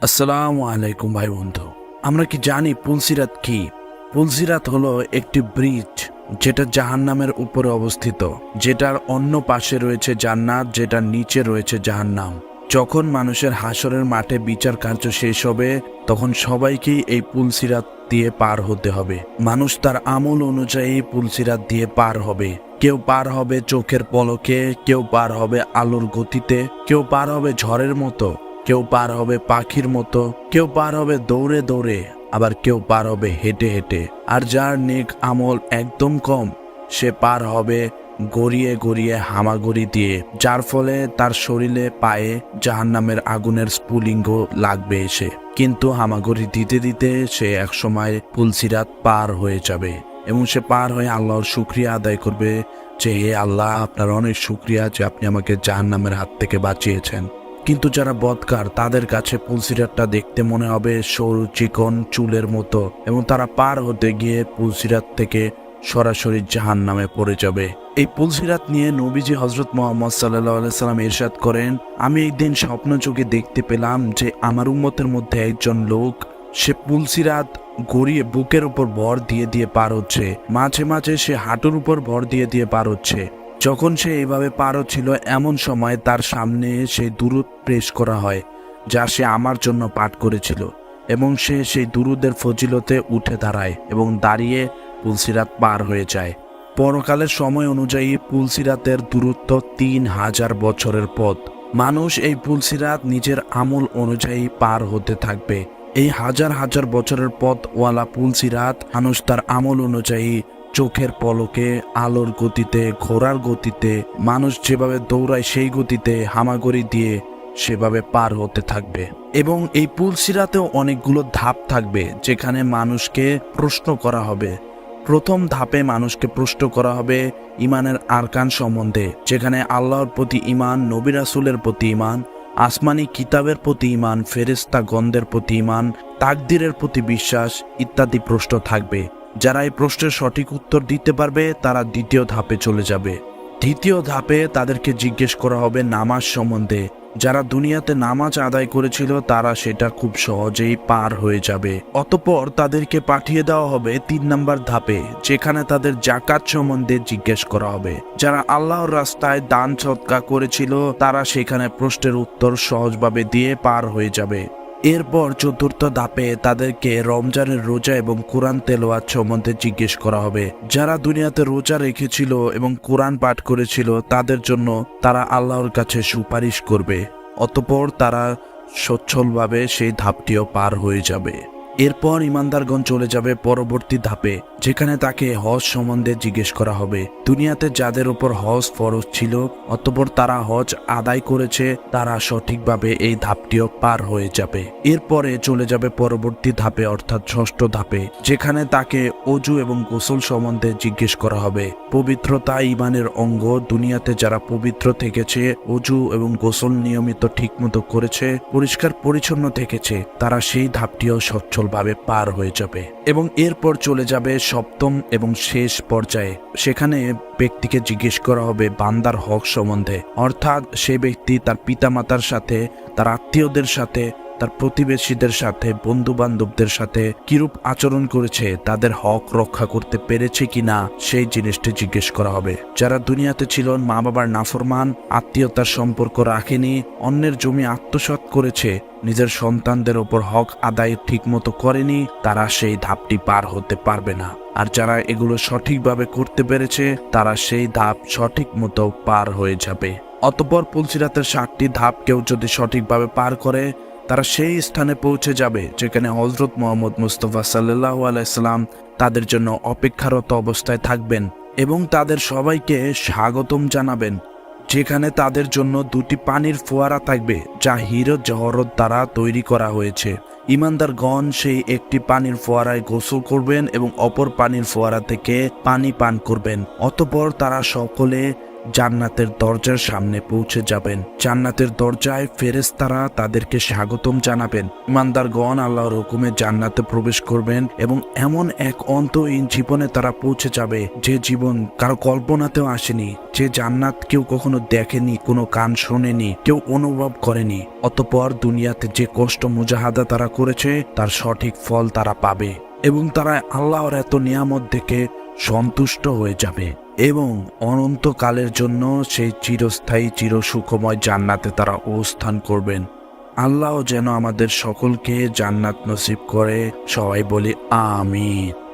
আসসালামু আলাইকুম ভাই বন্ধু। আমরা কি জানি পুলসিরাত কি? পুলসিরাত হলো একটি ব্রিজ যেটা জাহান্নামের উপরে অবস্থিত, যেটার অন্য পাশে রয়েছে জান্নাত, যেটার নিচে রয়েছে জাহান্নাম। যখন মানুষের হাসরের মাঠে বিচার কার্য শেষ হবে, তখন সবাইকেই এই পুলসিরাত দিয়ে পার হতে হবে। মানুষ তার আমল অনুযায়ী পুলসিরাত দিয়ে পার হবে। কেউ পার হবে চোখের পলকে, কেউ পার হবে আলোর গতিতে, কেউ পার হবে ঝড়ের মতো। কেউ পার হবে পাখির মতো, কেউ পার হবে দৌড়ে দৌড়ে, আবার কেউ পার হবে হেঁটে হেঁটে। আর যার নেক আমল একদম কম, সে পার হবে গড়িয়ে গড়িয়ে হামাগুড়ি দিয়ে, যার ফলে তার শরীরে পায়ে জাহান্নামের আগুনের স্ফুলিঙ্গ লাগবে এসে। কিন্তু হামাগুড়ি দিতে দিতে সে একসময় পুলসিরাত পার হয়ে যাবে, এবং সে পার হয়ে আল্লাহর শুক্রিয়া আদায় করবে যে, হে আল্লাহ, আপনার অনেক শুক্রিয়া যে আপনি আমাকে জাহান্নামের হাত থেকে বাঁচিয়েছেন। কিন্তু যারা বদকার, তাদের কাছে পুলসিরাতটা দেখতে মনে হবে সরু চিকন চুলের মতো এবং তারা পার হতে গিয়ে পুলসিরাত থেকে সরাসরি জাহান নামে পড়ে যাবে। এই পুলসিরাত নিয়ে নবীজি হজরত মোহাম্মদ সাল্লাহ সাল্লাম ইরশাদ করেন, আমি একদিন স্বপ্ন চোখে দেখতে পেলাম যে আমার উম্মতের মধ্যে একজন লোক, সে পুলসিরাত গড়িয়ে বুকের উপর ভর দিয়ে দিয়ে পার হচ্ছে, মাঝে মাঝে সে হাঁটুর উপর ভর দিয়ে দিয়ে পার হচ্ছে। যখন সে এইভাবে পার হচ্ছিল এমন সময় তার সামনে সে দূরত প্রেস করা হয়, যা সে আমার জন্য পাঠ করেছিল, এবং সে সেই দুরুদের ফজিলতে উঠে দাঁড়ায় এবং দাঁড়িয়ে পুলসিরাত পার হয়ে যায়। পরকালের সময় অনুযায়ী পুলসিরাতের দূরত্ব তিন হাজার বছরের পথ। মানুষ এই পুলসিরাত নিজের আমল অনুযায়ী পার হতে থাকবে। এই হাজার হাজার বছরের পথ ওয়ালা পুলসিরাত মানুষ তার আমল অনুযায়ী চোখের পলকে, আলোর গতিতে, ঘোড়ার গতিতে, মানুষ যেভাবে দৌড়ায় সেই গতিতে হামাগুড়ি দিয়ে সেভাবে পার হতে থাকবে। এবং এই পুলসিরাতেও অনেকগুলো ধাপ থাকবে যেখানে মানুষকে প্রশ্ন করা হবে। প্রথম ধাপে মানুষকে প্রশ্ন করা হবে ইমানের আরকান সম্বন্ধে, যেখানে আল্লাহর প্রতি ইমান, নবী রাসূলের প্রতি ইমান, আসমানি কিতাবের প্রতি ইমান ফেরেস্তা গন্ধের প্রতি ইমান, তাকদিরের প্রতি বিশ্বাস ইত্যাদি প্রশ্ন থাকবে। যারা এই প্রশ্নের সঠিক উত্তর দিতে পারবে, তারা দ্বিতীয় ধাপে চলে যাবে। দ্বিতীয় ধাপে তাদেরকে জিজ্ঞেস করা হবে নামাজ সম্বন্ধে। যারা দুনিয়াতে নামাজ আদায় করেছিল, তারা সেটা খুব সহজেই পার হয়ে যাবে। অতপর তাদেরকে পাঠিয়ে দেওয়া হবে তিন নম্বর ধাপে, যেখানে তাদের জাকাত সম্বন্ধে জিজ্ঞেস করা হবে। যারা আল্লাহর রাস্তায় দান সৎকা করেছিল, তারা সেখানে প্রশ্নের উত্তর সহজভাবে দিয়ে পার হয়ে যাবে। এরপর চতুর্থ ধাপে তাদেরকে রমজানের রোজা এবং কোরআন তেলোয়াত সম্বন্ধে জিজ্ঞেস করা হবে। যারা দুনিয়াতে রোজা রেখেছিল এবং কোরআন পাঠ করেছিল, তাদের জন্য তারা আল্লাহর কাছে সুপারিশ করবে, অতপর তারা সচ্ছলভাবে সেই ধাপটিও পার হয়ে যাবে। এরপর ইমানদারগণ চলে যাবে পরবর্তী ধাপে, যেখানে তাকে হজ সম্বন্ধে জিজ্ঞেস করা হবে। দুনিয়াতে যাদের উপর হজ ফরজ ছিল, অতপর তারা হজ আদায় করেছে, তারা সঠিকভাবে এই ধাপটিও পার হয়ে যাবে। এরপরে চলে যাবে পরবর্তী ধাপে, অর্থাৎ ষষ্ঠ ধাপে, যেখানে তাকে অজু এবং গোসল সম্বন্ধে জিজ্ঞেস করা হবে। পবিত্রতা ইমানের অঙ্গ, দুনিয়াতে যারা পবিত্র থেকেছে, অজু এবং গোসল নিয়মিত ঠিকমতো করেছে পরিষ্কার পরিচ্ছন্ন থেকেছে, তারা সেই ধাপটিও সচ্ছলভাবে পার হয়ে যাবে এবং এরপর চলে যাবে সপ্তম এবং শেষ পর্যায়ে। সেখানে ব্যক্তিকে জিজ্ঞেস করা হবে বান্দার হক সম্বন্ধে। অর্থাৎ সে ব্যক্তি তার পিতামাতার সাথে, তার আত্মীয়দের সাথে তার প্রতিবেশীদের সাথে বন্ধু বান্ধবদের সাথে কিরূপ আচরণ করেছে, তাদের হক রক্ষা করতে পেরেছে কিনা, সেই জিনিসটি জিজ্ঞেস করা হবে। যারা দুনিয়াতে ছিল মা বাবার নাফরমান, আত্মীয়তার সম্পর্ক রাখেনি, অন্যের জমি আত্মসাৎ করেছে, নিজের সন্তানদের ওপর হক আদায় ঠিকমতো করেনি, তারা সেই ধাপটি পার হতে পারবে না। আর যারা এগুলো সঠিকভাবে করতে পেরেছে, তারা সেই ধাপ সঠিক মতো পার হয়ে যাবে। অতপর পুলসিরাতের ষাটটি ধাপ কেউ যদি সঠিকভাবে পার করে তারা সেই স্থানে পৌঁছে যাবে যেখানে হজরত মোহাম্মদ মুস্তফা সাল্লাহ আলাইসাল্লাম তাদের জন্য অপেক্ষারত অবস্থায় থাকবেন এবং তাদের সবাইকে স্বাগতম জানাবেন, যেখানে তাদের জন্য দুটি পানির ফোয়ারা থাকবে যা হিরো জহরত দ্বারা তৈরি করা হয়েছে। ইমানদারগণ সেই একটি পানির ফোয়ারায় গোসল করবেন এবং অপর পানির ফোয়ারা থেকে পানি পান করবেন। অতপর তারা সকলে জান্নাতের দরজার সামনে পৌঁছে যাবেন। জান্নাতের দরজায় ফেরেশতারা তাদেরকে স্বাগতম জানাবেন। ইমানদারগণ আল্লাহর হুকুমে জান্নাতে প্রবেশ করবেন এবং এমন এক অন্তহীন জীবনে তারা পৌঁছে যাবে, যে জীবন কারও কল্পনাতেও আসেনি, যে জান্নাত কেউ কখনো দেখেনি, কোনো কান শোনেনি, কেউ অনুভব করেনি। অতপর দুনিয়াতে যে কষ্ট মুজাহাদা তারা করেছে, তার সঠিক ফল তারা পাবে এবং তারা আল্লাহর এত নিয়ামত দেখে সন্তুষ্ট হয়ে যাবে। এবং অনন্তকালের জন্য সেই চিরস্থায়ী, চিরসুখময় জান্নাতে তারা অবস্থান করবেন। আল্লাহ যেন আমাদের সকলকে জান্নাত নসিব করে সবাই বলি, আমিন।